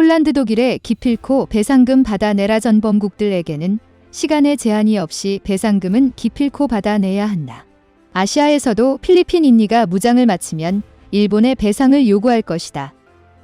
폴란드 독일의 기필코 배상금 받아내라 전범국들에게는 시간의 제한이 없이 배상금은 기필코 받아내야 한다. 아시아에서도 필리핀 인니가 무장을 마치면 일본에 배상을 요구할 것이다.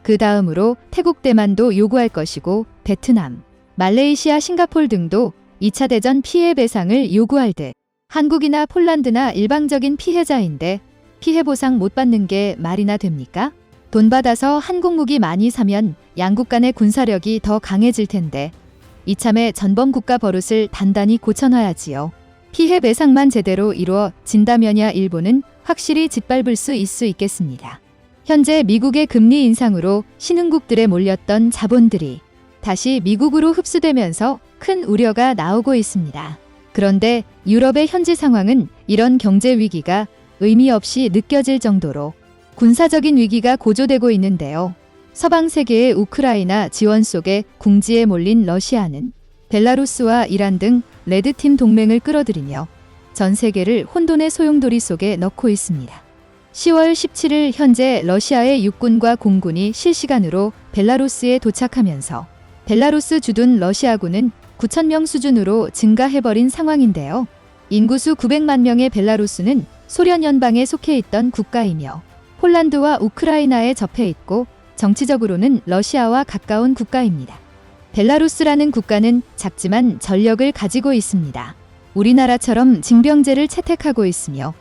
그 다음으로 태국 대만도 요구할 것이고 베트남, 말레이시아, 싱가폴 등도 2차 대전 피해 배상을 요구할 듯 한국이나 폴란드나 일방적인 피해자인데 피해 보상 못 받는 게 말이나 됩니까? 돈 받아서 한국 무기 많이 사면 양국 간의 군사력이 더 강해질 텐데 이참에 전범 국가 버릇을 단단히 고쳐놔야지요. 피해 배상만 제대로 이루어 진다면야 일본은 확실히 짓밟을 수 있을 수 있겠습니다. 현재 미국의 금리 인상으로 신흥국들에 몰렸던 자본들이 다시 미국으로 흡수되면서 큰 우려가 나오고 있습니다. 그런데 유럽의 현지 상황은 이런 경제 위기가 의미 없이 느껴질 정도로 군사적인 위기가 고조되고 있는데요. 서방 세계의 우크라이나 지원 속에 궁지에 몰린 러시아는 벨라루스와 이란 등 레드팀 동맹을 끌어들이며 전 세계를 혼돈의 소용돌이 속에 넣고 있습니다. 10월 17일 현재 러시아의 육군과 공군이 실시간으로 벨라루스에 도착하면서 벨라루스 주둔 러시아군은 9천명 수준으로 증가해버린 상황인데요. 인구수 900만 명의 벨라루스는 소련 연방에 속해 있던 국가이며 폴란드와 우크라이나에 접해 있고 정치적으로는 러시아와 가까운 국가입니다. 벨라루스라는 국가는 작지만 전력을 가지고 있습니다. 우리나라처럼 징병제를 채택하고 있으며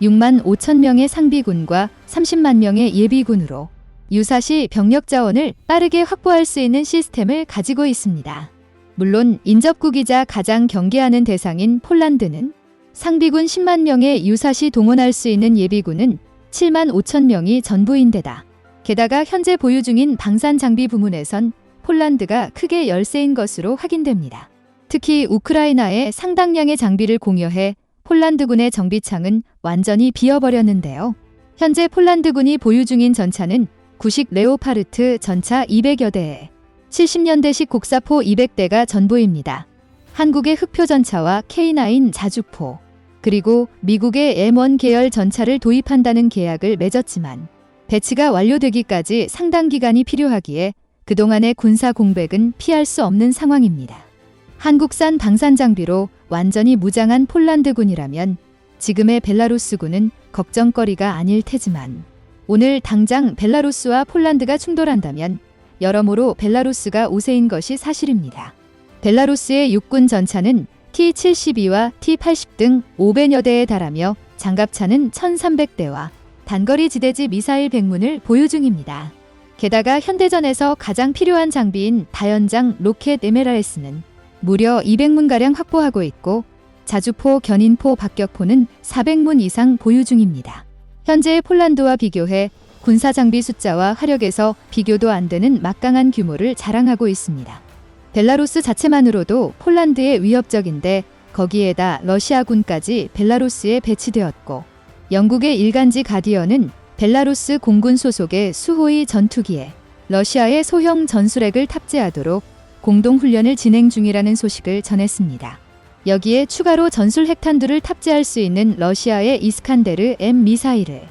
6만 5천 명의 상비군과 30만 명의 예비군으로 유사시 병력 자원을 빠르게 확보할 수 있는 시스템을 가지고 있습니다. 물론 인접국이자 가장 경계하는 대상인 폴란드는 상비군 10만 명의 유사시 동원할 수 있는 예비군은 7만 5천 명이 전부인데다 게다가 현재 보유 중인 방산 장비 부문에선 폴란드가 크게 열세인 것으로 확인됩니다. 특히 우크라이나에 상당량의 장비를 공여해 폴란드군의 정비창은 완전히 비어버렸는데요. 현재 폴란드군이 보유 중인 전차는 구식 레오파르트 전차 200여 대에 70년대식 곡사포 200대가 전부입니다. 한국의 흑표 전차와 K9 자주포, 그리고 미국의 M1 계열 전차를 도입한다는 계약을 맺었지만 배치가 완료되기까지 상당 기간이 필요하기에 그동안의 군사 공백은 피할 수 없는 상황입니다. 한국산 방산 장비로 완전히 무장한 폴란드군이라면 지금의 벨라루스군은 걱정거리가 아닐 테지만 오늘 당장 벨라루스와 폴란드가 충돌한다면 여러모로 벨라루스가 우세인 것이 사실입니다. 벨라루스의 육군 전차는 T-72와 T-80 등 500여 대에 달하며 장갑차는 1,300대와 단거리 지대지 미사일 100문을 보유 중입니다. 게다가 현대전에서 가장 필요한 장비인 다연장 로켓 에메랄스는 무려 200문가량 확보하고 있고 자주포, 견인포, 박격포는 400문 이상 보유 중입니다. 현재의 폴란드와 비교해 군사 장비 숫자와 화력에서 비교도 안 되는 막강한 규모를 자랑하고 있습니다. 벨라루스 자체만으로도 폴란드에 위협적인데 거기에다 러시아군까지 벨라루스에 배치되었고 영국의 일간지 가디언은 벨라루스 공군 소속의 수호위 전투기에 러시아의 소형 전술핵을 탑재하도록 공동훈련을 진행 중이라는 소식을 전했습니다. 여기에 추가로 전술 핵탄두를 탑재할 수 있는 러시아의 이스칸데르 M 미사일을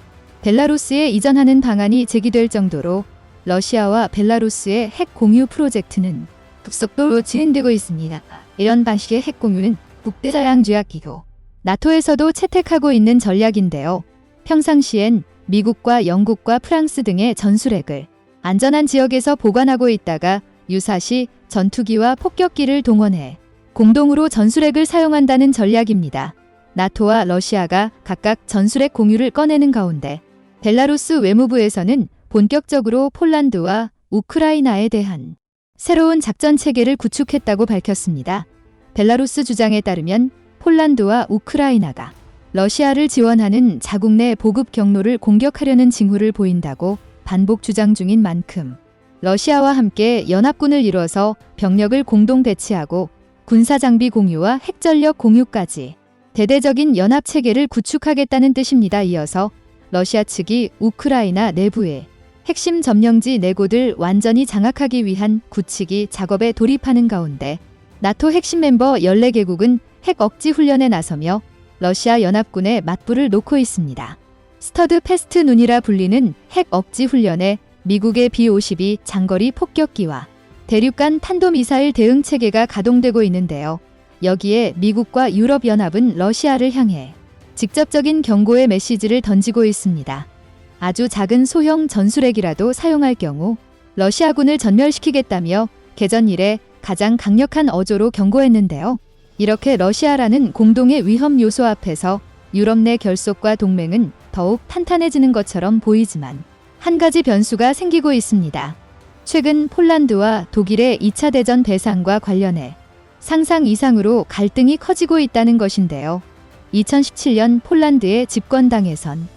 벨라루스에 이전하는 방안이 제기될 정도로 러시아와 벨라루스의 핵 공유 프로젝트는 급속도로 진행되고 있습니다. 이런 방식의 핵 공유는 국제자양조약기구 나토에서도 채택하고 있는 전략인데요. 평상시엔 미국과 영국과 프랑스 등의 전술핵을 안전한 지역에서 보관하고 있다가 유사시 전투기와 폭격기를 동원해 공동으로 전술핵을 사용한다는 전략입니다. 나토와 러시아가 각각 전술핵 공유를 꺼내는 가운데 벨라루스 외무부에서는 본격적으로 폴란드와 우크라이나에 대한 새로운 작전 체계를 구축했다고 밝혔습니다. 벨라루스 주장에 따르면 폴란드와 우크라이나가 러시아를 지원하는 자국 내 보급 경로를 공격하려는 징후를 보인다고 반복 주장 중인 만큼 러시아와 함께 연합군을 이뤄서 병력을 공동 배치하고 군사 장비 공유와 핵전력 공유까지 대대적인 연합 체계를 구축하겠다는 뜻입니다. 이어서 러시아 측이 우크라이나 내부에 핵심 점령지 네 곳을 완전히 장악하기 위한 구치기 작업에 돌입하는 가운데 나토 핵심 멤버 14개국은 핵 억지 훈련에 나서며 러시아 연합군에 맞불을 놓고 있습니다. 스터드 패스트 눈이라 불리는 핵 억지 훈련에 미국의 B-52 장거리 폭격기와 대륙간 탄도미사일 대응 체계가 가동되고 있는데요. 여기에 미국과 유럽연합은 러시아를 향해 직접적인 경고의 메시지를 던지고 있습니다. 아주 작은 소형 전술핵이라도 사용할 경우 러시아군을 전멸시키겠다며 개전 이래 가장 강력한 어조로 경고했는데요. 이렇게 러시아라는 공동의 위험 요소 앞에서 유럽 내 결속과 동맹은 더욱 탄탄해지는 것처럼 보이지만 한 가지 변수가 생기고 있습니다. 최근 폴란드와 독일의 2차 대전 배상과 관련해 상상 이상으로 갈등이 커지고 있다는 것인데요. 2017년 폴란드의 집권당에선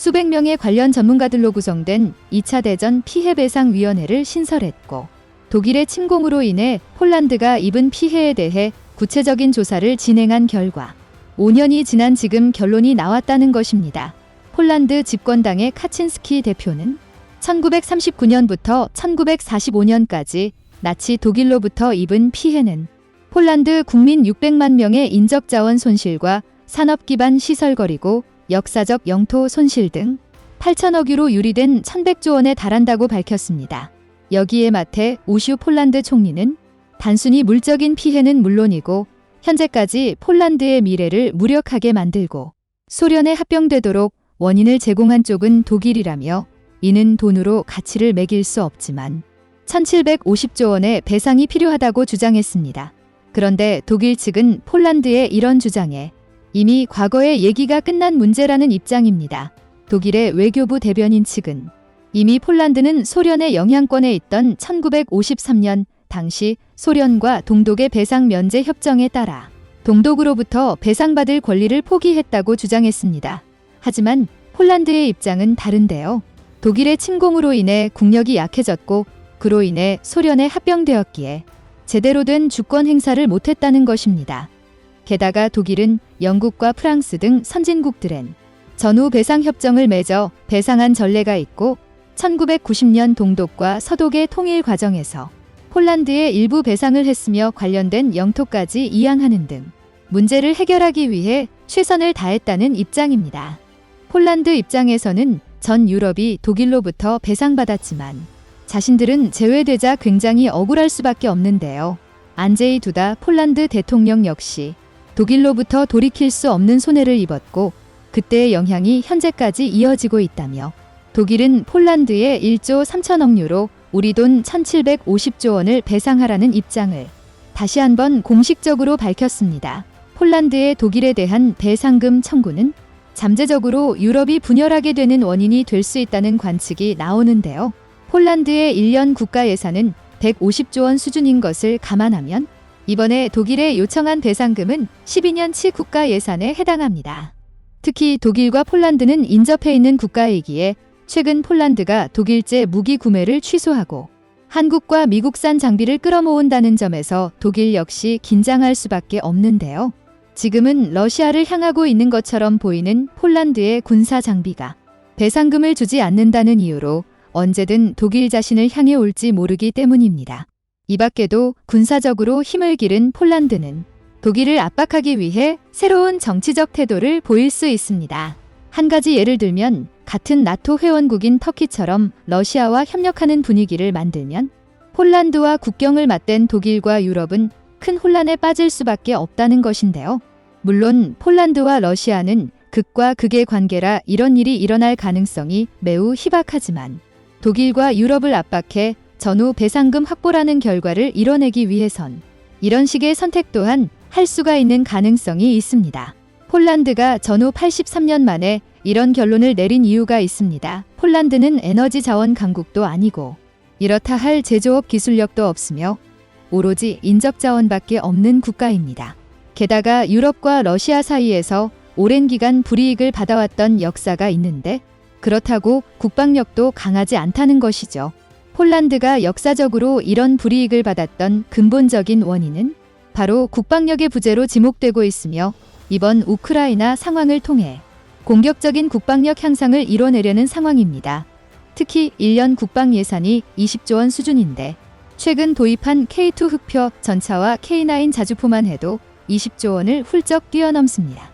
수백 명의 관련 전문가들로 구성된 2차 대전 피해배상위원회를 신설했고 독일의 침공으로 인해 폴란드가 입은 피해에 대해 구체적인 조사를 진행한 결과 5년이 지난 지금 결론이 나왔다는 것입니다. 폴란드 집권당의 카친스키 대표는 1939년부터 1945년까지 나치 독일로부터 입은 피해는 폴란드 국민 600만 명의 인적 자원 손실과 산업 기반 시설 거리고 역사적 영토 손실 등 8천억 유로 유리된 1100조 원에 달한다고 밝혔습니다. 여기에 맞해 우슈 폴란드 총리는 단순히 물적인 피해는 물론이고 현재까지 폴란드의 미래를 무력하게 만들고 소련에 합병되도록 원인을 제공한 쪽은 독일이라며 이는 돈으로 가치를 매길 수 없지만 1750조 원의 배상이 필요하다고 주장했습니다. 그런데 독일 측은 폴란드의 이런 주장에 이미 과거의 얘기가 끝난 문제라는 입장입니다. 독일의 외교부 대변인 측은 이미 폴란드는 소련의 영향권에 있던 1953년 당시 소련과 동독의 배상 면제 협정에 따라 동독으로부터 배상받을 권리를 포기했다고 주장했습니다. 하지만 폴란드의 입장은 다른데요. 독일의 침공으로 인해 국력이 약해졌고 그로 인해 소련에 합병되었기에 제대로 된 주권 행사를 못했다는 것입니다. 게다가 독일은 영국과 프랑스 등 선진국들엔 전후 배상 협정을 맺어 배상한 전례가 있고 1990년 동독과 서독의 통일 과정에서 폴란드의 일부 배상을 했으며 관련된 영토까지 이양하는 등 문제를 해결하기 위해 최선을 다했다는 입장입니다. 폴란드 입장에서는 전 유럽이 독일로부터 배상받았지만 자신들은 제외되자 굉장히 억울할 수밖에 없는데요. 안제이 두다 폴란드 대통령 역시 독일로부터 돌이킬 수 없는 손해를 입었고 그때의 영향이 현재까지 이어지고 있다며 독일은 폴란드에 1조 3천억 유로 우리 돈 1750조 원을 배상하라는 입장을 다시 한번 공식적으로 밝혔습니다. 폴란드의 독일에 대한 배상금 청구는 잠재적으로 유럽이 분열하게 되는 원인이 될 수 있다는 관측이 나오는데요. 폴란드의 1년 국가 예산은 150조 원 수준인 것을 감안하면 이번에 독일에 요청한 배상금은 12년치 국가 예산에 해당합니다. 특히 독일과 폴란드는 인접해 있는 국가이기에 최근 폴란드가 독일제 무기 구매를 취소하고 한국과 미국산 장비를 끌어모은다는 점에서 독일 역시 긴장할 수밖에 없는데요. 지금은 러시아를 향하고 있는 것처럼 보이는 폴란드의 군사 장비가 배상금을 주지 않는다는 이유로 언제든 독일 자신을 향해 올지 모르기 때문입니다. 이 밖에도 군사적으로 힘을 기른 폴란드는 독일을 압박하기 위해 새로운 정치적 태도를 보일 수 있습니다. 한 가지 예를 들면 같은 나토 회원국인 터키처럼 러시아와 협력하는 분위기를 만들면 폴란드와 국경을 맞댄 독일과 유럽은 큰 혼란에 빠질 수밖에 없다는 것인데요. 물론 폴란드와 러시아는 극과 극의 관계라 이런 일이 일어날 가능성이 매우 희박하지만 독일과 유럽을 압박해 전후 배상금 확보라는 결과를 이뤄내기 위해선 이런 식의 선택 또한 할 수가 있는 가능성이 있습니다. 폴란드가 전후 83년 만에 이런 결론을 내린 이유가 있습니다. 폴란드는 에너지 자원 강국도 아니고 이렇다 할 제조업 기술력도 없으며 오로지 인적 자원밖에 없는 국가입니다. 게다가 유럽과 러시아 사이에서 오랜 기간 불이익을 받아왔던 역사가 있는데 그렇다고 국방력도 강하지 않다는 것이죠. 폴란드가 역사적으로 이런 불이익을 받았던 근본적인 원인은 바로 국방력의 부재로 지목되고 있으며 이번 우크라이나 상황을 통해 공격적인 국방력 향상을 이뤄내려는 상황입니다. 특히 1년 국방 예산이 20조 원 수준인데 최근 도입한 K2 흑표 전차와 K9 자주포만 해도 20조 원을 훌쩍 뛰어넘습니다.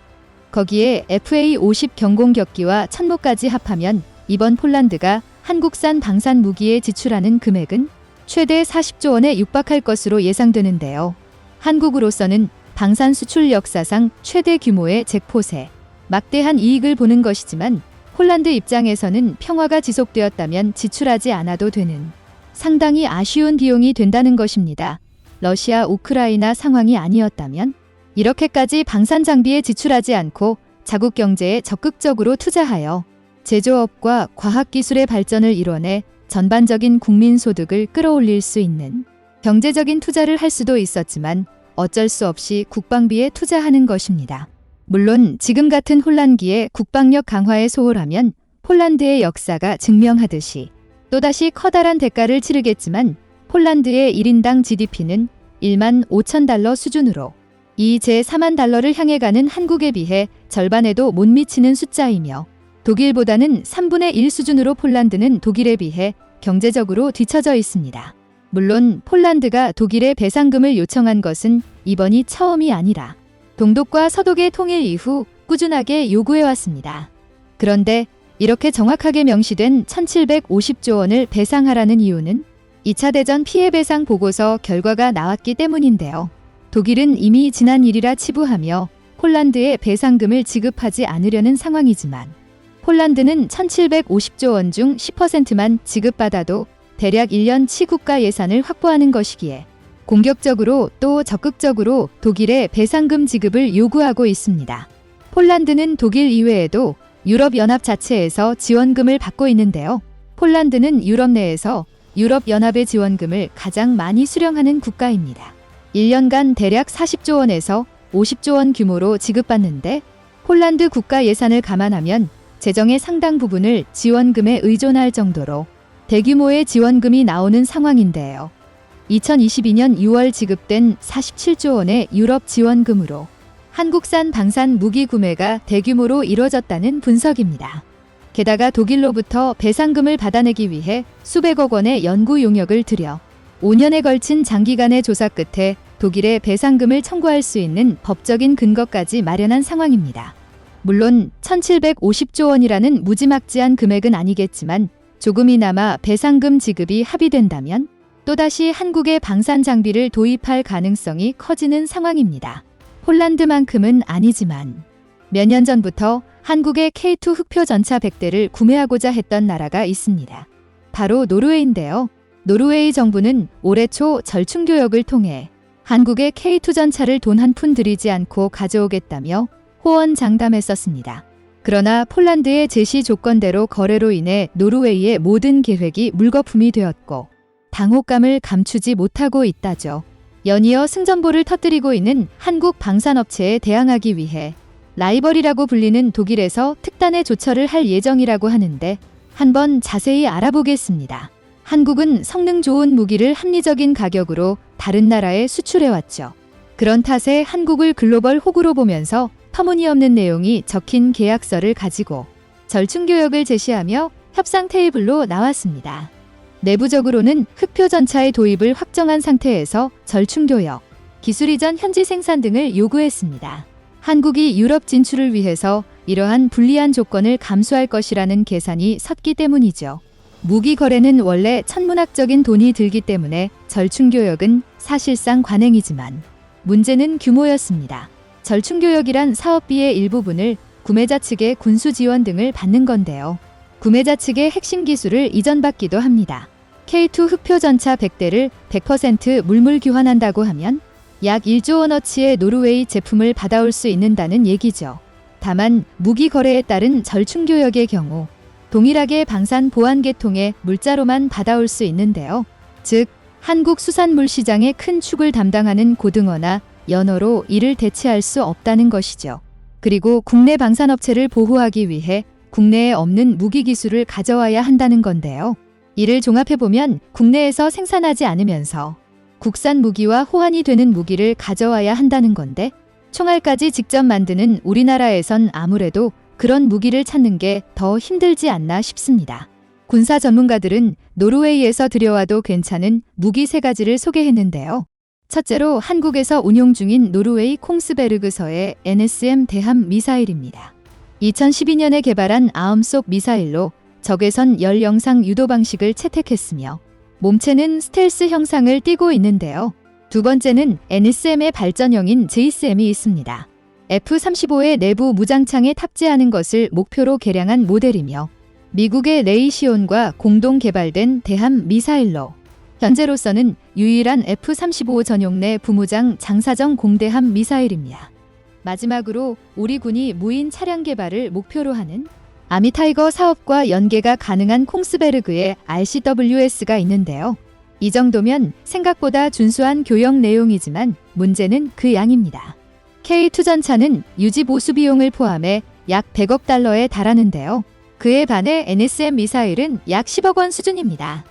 거기에 FA50 경공격기와 천모까지 합하면 이번 폴란드가 한국산 방산 무기에 지출하는 금액은 최대 40조 원에 육박할 것으로 예상되는데요. 한국으로서는 방산 수출 역사상 최대 규모의 잭포세, 막대한 이익을 보는 것이지만 폴란드 입장에서는 평화가 지속되었다면 지출하지 않아도 되는 상당히 아쉬운 비용이 된다는 것입니다. 러시아 우크라이나 상황이 아니었다면 이렇게까지 방산 장비에 지출하지 않고 자국 경제에 적극적으로 투자하여 제조업과 과학기술의 발전을 이뤄내 전반적인 국민 소득을 끌어올릴 수 있는 경제적인 투자를 할 수도 있었지만 어쩔 수 없이 국방비에 투자하는 것입니다. 물론 지금 같은 혼란기에 국방력 강화에 소홀하면 폴란드의 역사가 증명하듯이 또다시 커다란 대가를 치르겠지만 폴란드의 1인당 GDP는 1만 5천 달러 수준으로 이 제 4만 달러를 향해 가는 한국에 비해 절반에도 못 미치는 숫자이며 독일보다는 3분의 1 수준으로 폴란드는 독일에 비해 경제적으로 뒤처져 있습니다. 물론 폴란드가 독일에 배상금을 요청한 것은 이번이 처음이 아니라 동독과 서독의 통일 이후 꾸준하게 요구해 왔습니다. 그런데 이렇게 정확하게 명시된 1750조 원을 배상하라는 이유는 2차 대전 피해 배상 보고서 결과가 나왔기 때문인데요. 독일은 이미 지난 일이라 치부하며 폴란드에 배상금을 지급하지 않으려는 상황이지만 폴란드는 1750조 원 중 10%만 지급받아도 대략 1년치 국가 예산을 확보하는 것이기에 공격적으로 또 적극적으로 독일의 배상금 지급을 요구하고 있습니다. 폴란드는 독일 이외에도 유럽연합 자체에서 지원금을 받고 있는데요. 폴란드는 유럽 내에서 유럽연합의 지원금을 가장 많이 수령하는 국가입니다. 1년간 대략 40조 원에서 50조 원 규모로 지급받는데 폴란드 국가 예산을 감안하면 재정의 상당 부분을 지원금에 의존할 정도로 대규모의 지원금이 나오는 상황인데요. 2022년 6월 지급된 47조 원의 유럽 지원금으로 한국산 방산 무기 구매가 대규모로 이뤄졌다는 분석입니다. 게다가 독일로부터 배상금을 받아내기 위해 수백억 원의 연구 용역을 들여 5년에 걸친 장기간의 조사 끝에 독일에 배상금을 청구할 수 있는 법적인 근거까지 마련한 상황입니다. 물론 1750조 원이라는 무지막지한 금액은 아니겠지만 조금이나마 배상금 지급이 합의된다면 또다시 한국의 방산 장비를 도입할 가능성이 커지는 상황입니다. 폴란드만큼은 아니지만 몇 년 전부터 한국의 K2 흑표 전차 100대를 구매하고자 했던 나라가 있습니다. 바로 노르웨이인데요. 노르웨이 정부는 올해 초 절충 교역을 통해 한국의 K2 전차를 돈 한 푼 들이지 않고 가져오겠다며 호언 장담했었습니다. 그러나 폴란드의 제시 조건대로 거래로 인해 노르웨이의 모든 계획이 물거품이 되었고 당혹감을 감추지 못하고 있다죠. 연이어 승전보를 터뜨리고 있는 한국 방산업체에 대항하기 위해 라이벌이라고 불리는 독일에서 특단의 조처를 할 예정이라고 하는데 한번 자세히 알아보겠습니다. 한국은 성능 좋은 무기를 합리적인 가격으로 다른 나라에 수출해왔죠. 그런 탓에 한국을 글로벌 호구로 보면서 터무니없는 내용이 적힌 계약서를 가지고 절충교역을 제시하며 협상 테이블로 나왔습니다. 내부적으로는 흑표 전차의 도입을 확정한 상태에서 절충교역, 기술 이전 현지 생산 등을 요구했습니다. 한국이 유럽 진출을 위해서 이러한 불리한 조건을 감수할 것이라는 계산이 섰기 때문이죠. 무기 거래는 원래 천문학적인 돈이 들기 때문에 절충교역은 사실상 관행이지만 문제는 규모였습니다. 절충교역이란 사업비의 일부분을 구매자 측의 군수 지원 등을 받는 건데요. 구매자 측의 핵심 기술을 이전받기도 합니다. K2 흑표 전차 100대를 100% 물물 교환한다고 하면 약 1조 원어치의 노르웨이 제품을 받아올 수 있는다는 얘기죠. 다만 무기 거래에 따른 절충교역의 경우 동일하게 방산 보안 계통의 물자로만 받아올 수 있는데요. 즉 한국 수산물 시장의 큰 축을 담당하는 고등어나 연어로 이를 대체할 수 없다는 것이죠. 그리고 국내 방산업체를 보호하기 위해 국내에 없는 무기 기술을 가져와야 한다는 건데요. 이를 종합해보면 국내에서 생산하지 않으면서 국산 무기와 호환이 되는 무기를 가져와야 한다는 건데 총알까지 직접 만드는 우리나라에선 아무래도 그런 무기를 찾는 게 더 힘들지 않나 싶습니다. 군사 전문가들은 노르웨이에서 들여와도 괜찮은 무기 세 가지를 소개했는데요. 첫째로 한국에서 운용 중인 노르웨이 콩스베르그서의 NSM 대함 미사일입니다. 2012년에 개발한 아음속 미사일로 적외선 열 영상 유도 방식을 채택했으며 몸체는 스텔스 형상을 띠고 있는데요. 두 번째는 NSM의 발전형인 JSM이 있습니다. F-35의 내부 무장창에 탑재하는 것을 목표로 개량한 모델이며 미국의 레이시온과 공동 개발된 대함 미사일로 현재로서는 유일한 F-35 전용 내 부무장 장사정 공대함 미사일입니다. 마지막으로 우리 군이 무인 차량 개발을 목표로 하는 아미타이거 사업과 연계가 가능한 콩스베르그의 RCWS가 있는데요. 이 정도면 생각보다 준수한 교역 내용이지만 문제는 그 양입니다. K2 전차는 유지 보수 비용을 포함해 약 100억 달러에 달하는데요. 그에 반해 NSM 미사일은 약 10억 원 수준입니다.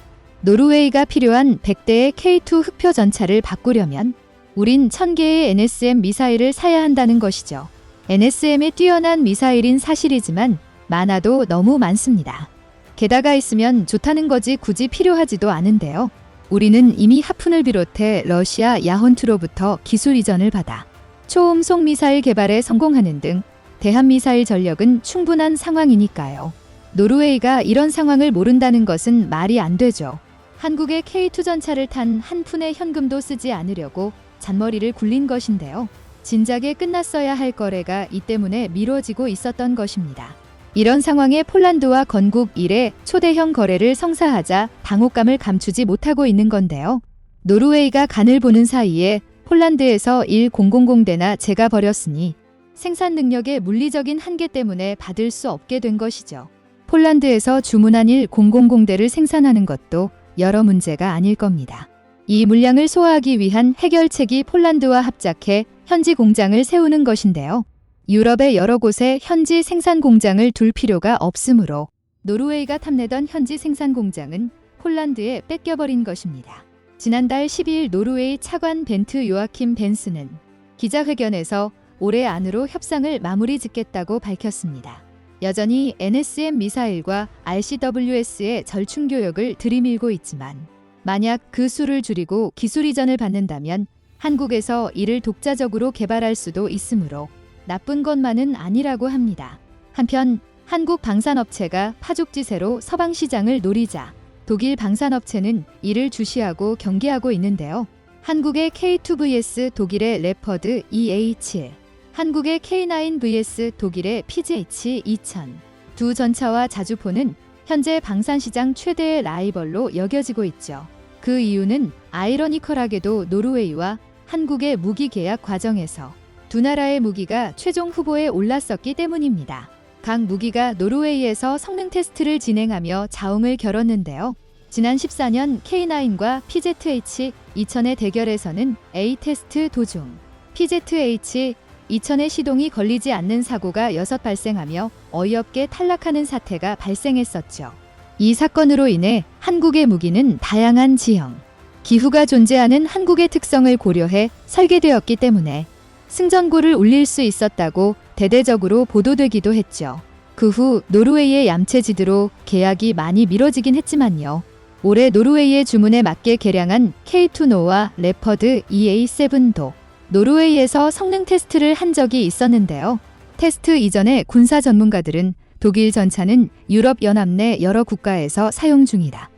노르웨이가 필요한 100대의 K2 흑표 전차를 바꾸려면 우린 1000개의 NSM 미사일을 사야 한다는 것이죠. NSM의 뛰어난 미사일인 사실이지만 많아도 너무 많습니다. 게다가 있으면 좋다는 거지 굳이 필요하지도 않은데요. 우리는 이미 하푼을 비롯해 러시아 야혼투로부터 기술 이전을 받아 초음속 미사일 개발에 성공하는 등 대한 미사일 전력은 충분한 상황이니까요. 노르웨이가 이런 상황을 모른다는 것은 말이 안 되죠. 한국의 K2 전차를 탄 한 푼의 현금도 쓰지 않으려고 잔머리를 굴린 것인데요. 진작에 끝났어야 할 거래가 이 때문에 미뤄지고 있었던 것입니다. 이런 상황에 폴란드와 건국 이래 초대형 거래를 성사하자 당혹감을 감추지 못하고 있는 건데요. 노르웨이가 간을 보는 사이에 폴란드에서 1000대나 제가 버렸으니 생산 능력의 물리적인 한계 때문에 받을 수 없게 된 것이죠. 폴란드에서 주문한 1000대를 생산하는 것도 여러 문제가 아닐 겁니다. 이 물량을 소화하기 위한 해결책이 폴란드와 합작해 현지 공장을 세우는 것인데요. 유럽의 여러 곳에 현지 생산 공장을 둘 필요가 없으므로 노르웨이가 탐내던 현지 생산 공장은 폴란드에 뺏겨버린 것입니다. 지난달 12일 노르웨이 차관 벤트 요아킴 벤스는 기자회견에서 올해 안으로 협상을 마무리 짓겠다고 밝혔습니다. 여전히 NSM 미사일과 RCWS의 절충 교역을 들이밀고 있지만 만약 그 수를 줄이고 기술 이전을 받는다면 한국에서 이를 독자적으로 개발할 수도 있으므로 나쁜 것만은 아니라고 합니다. 한편 한국 방산업체가 파죽지세로 서방 시장을 노리자 독일 방산업체는 이를 주시하고 경계하고 있는데요. 한국의 K2vs 독일의 레퍼드 EH, 한국의 K9 vs 독일의 PGH 2000. 두 전차와 자주포는 현재 방산시장 최대의 라이벌로 여겨지고 있죠. 그 이유는 아이러니컬하게도 노르웨이와 한국의 무기 계약 과정에서 두 나라의 무기가 최종 후보에 올랐었기 때문입니다. 각 무기가 노르웨이에서 성능 테스트를 진행하며 자웅을 겨뤘는데요. 지난 14년 K9과 PZH 2000의 대결에서는 A 테스트 도중 PZH 2000의 시동이 걸리지 않는 사고가 6 발생하며 어이없게 탈락하는 사태가 발생했었죠. 이 사건으로 인해 한국의 무기는 다양한 지형, 기후가 존재하는 한국의 특성을 고려해 설계되었기 때문에 승전고를 울릴 수 있었다고 대대적으로 보도되기도 했죠. 그 후 노르웨이의 얌체지드로 계약이 많이 미뤄지긴 했지만요. 올해 노르웨이의 주문에 맞게 개량한 K2노와 레퍼드 EA7도 노르웨이에서 성능 테스트를 한 적이 있었는데요. 테스트 이전에 군사 전문가들은 독일 전차는 유럽 연합 내 여러 국가에서 사용 중이다.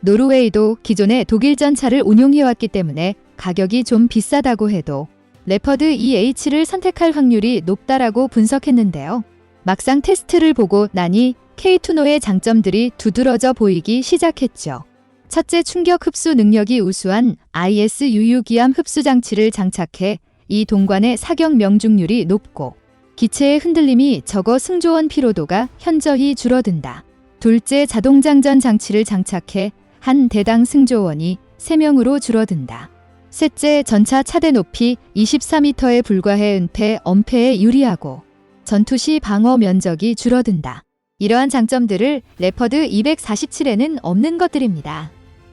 노르웨이도 기존의 독일 전차를 운용해왔기 때문에 가격이 좀 비싸다고 해도 레퍼드 EH를 선택할 확률이 높다라고 분석했는데요. 막상 테스트를 보고 나니 K2노의 장점들이 두드러져 보이기 시작했죠. 첫째 충격 흡수 능력이 우수한 ISUU 기암 흡수 장치를 장착해 이 동관의 사격 명중률이 높고 기체의 흔들림이 적어 승조원 피로도가 현저히 줄어든다. 둘째 자동장전 장치를 장착해 한 대당 승조원이 3명으로 줄어든다. 셋째 전차 차대 높이 24m에 불과해 은폐, 엄폐에 유리하고 전투 시 방어 면적이 줄어든다. 이러한 장점들을 레퍼드 247에는 없는 것들입니다.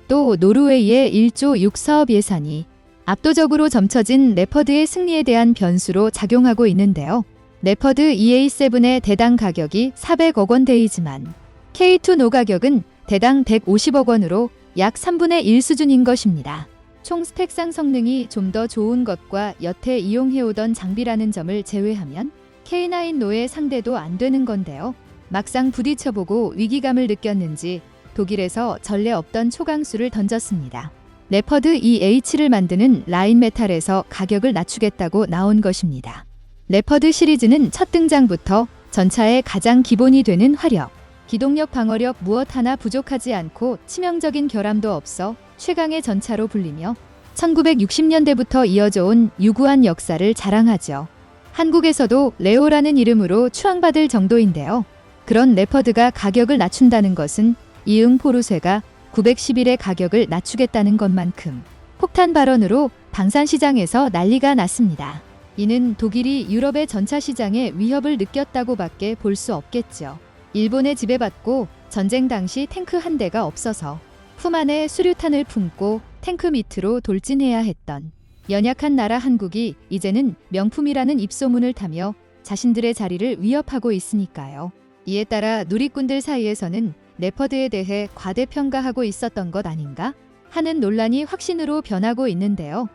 또 노르웨이의 1조 6사업 예산이 압도적으로 점쳐진 레퍼드의 승리에 대한 변수로 작용하고 있는데요. 레퍼드 EA7의 대당 가격이 400억 원대이지만 K2 노 가격은 대당 150억 원으로 약 3분의 1 수준인 것입니다. 총 스펙상 성능이 좀 더 좋은 것과 여태 이용해오던 장비라는 점을 제외하면 K9 노의 상대도 안 되는 건데요. 막상 부딪혀보고 위기감을 느꼈는지 독일에서 전례 없던 초강수를 던졌습니다. 레퍼드 EH를 만드는 라인 메탈에서 가격을 낮추겠다고 나온 것입니다. 레퍼드 시리즈는 첫 등장부터 전차의 가장 기본이 되는 화력, 기동력 방어력 무엇 하나 부족하지 않고 치명적인 결함도 없어 최강의 전차로 불리며 1960년대부터 이어져 온 유구한 역사를 자랑하죠. 한국에서도 레오라는 이름으로 추앙받을 정도인데요. 그런 레퍼드가 가격을 낮춘다는 것은 이응 포르쉐가 911의 가격을 낮추겠다는 것만큼 폭탄 발언으로 방산 시장에서 난리가 났습니다. 이는 독일이 유럽의 전차 시장에 위협을 느꼈다고밖에 볼 수 없겠죠. 일본에 지배받고 전쟁 당시 탱크 한 대가 없어서 품 안에 수류탄을 품고 탱크 밑으로 돌진해야 했던 연약한 나라 한국이 이제는 명품이라는 입소문을 타며 자신들의 자리를 위협하고 있으니까요. 이에 따라 누리꾼들 사이에서는 레퍼드에 대해 과대평가하고 있었던 것 아닌가 하는 논란이 확신으로 변하고 있는데요.